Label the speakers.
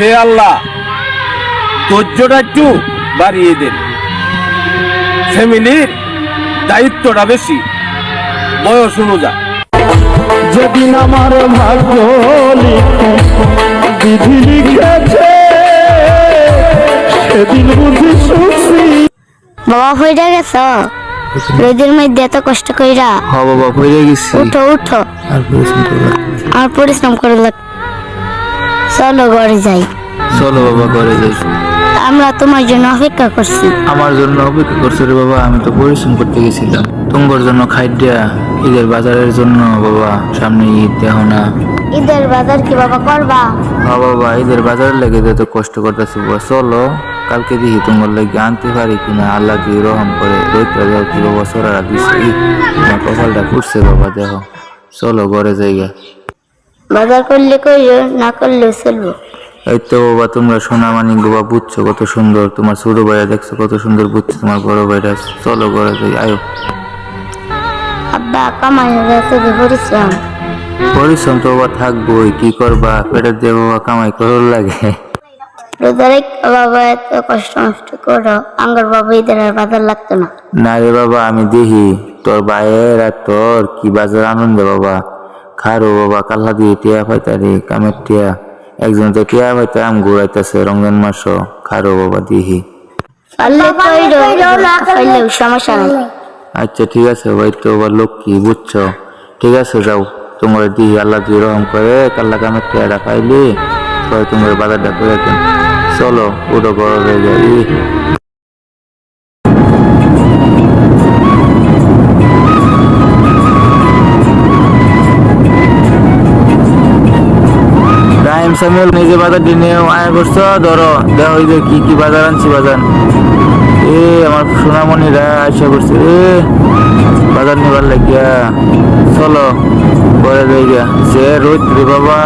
Speaker 1: হে আল্লাহ ধৈর্যটা একটু বাড়িয়ে দেন। ফ্যামিলির দায়িত্বটা বেশি বয়স অনুযায়ী।
Speaker 2: যেদিন আমার ভাগ্য বিধি লিখেছে সেদিন বুঝি সুখী।
Speaker 3: বাবা হইরা গেছ? রোদের মধ্যে এত কষ্ট কইরা?
Speaker 4: হ বাবা হয়ে গেছি।
Speaker 3: উঠো উঠো।
Speaker 4: আর পরিশ্রম করবা
Speaker 3: আর পরিশ্রম করে লাগ চলো ঘরে যাই।
Speaker 4: চলো বাবা ঘরে যাই।
Speaker 3: আমরা তোমার জন্য অপেক্ষা করছি।
Speaker 4: আমার জন্য অপেক্ষা করছ রে বাবা আমি তো পরিশ্রম করতে গেছিলাম। তোমার জন্য খাইডিয়া ঈদের বাজারের জন্য বাবা সামনে ঈদ দেখো না।
Speaker 3: ঈদের বাজার কি বাবা করবা?
Speaker 4: হ্যাঁ বাবা ঈদের বাজারের লেগে তো কষ্ট করতেছি বাবা চলো। কালকে দেখি তোমার লাগে আনতে পারি কিনা আল্লাহ যদি রহম করে রোহিতরা যাও কি বাবা সরারা দিছে তোমার কপালটা ফুটছে বাবা দেখো। চলো ঘরে যাইগা।
Speaker 3: বাজার করলে কইরো না করলে চলবো।
Speaker 4: এই তো বাবা তোমরা সোনা মানিক বাবা বুঝছ কত সুন্দর। তোমার ছোট ভাইয়া দেখছ কত সুন্দর বুঝছ তোমার বড় ভাইরা চলো ঘরে যাই আয়ো।
Speaker 3: আব্বা কামাই গেছে যে পরিশ্রম।
Speaker 4: পরিশ্রম তো বাবা থাকবোই কি করবা? পেটের দিয়ে বাবা কামাই করার লাগে।
Speaker 3: বাবা এত কষ্ট নষ্ট করো। আঙ্গার বাবা ঈদের আর বাজার লাগতো না।
Speaker 4: না রে বাবা আমি দেখি তোর ভাইয়ের আর তোর কি বাজার আনন্দ বাবা। খারো বাবা কাল্লা দিয়ে টিয়া পাইতারি কামের টিয়া। একজন তো টিয়া পাইতে আম ঘুরাইতেছে রমজান মাস খারো বাবা
Speaker 3: নাই।
Speaker 4: আচ্ছা ঠিক আছে ভাই তো আবার লক্ষ্মী বুঝছ? ঠিক আছে যাও। তোমার দিহি আল্লাহ যদি রহম করে কাল্লা কামের টিয়াটা পাইলি পরে তোমার বাজারটা করে চলো ওটা বড় হয়ে যাই। সামিউল নিজে বাজার দিনে আয় করছ? ধরো, দেখা হইতো কি কি বাজার আনছি বাজার। এ, আমার সোনামণিরা আশা করছে। এ, বাজার নিবার লাগিয়া। চলো, পরে যাই গিয়া সে রোদ রে বাবা।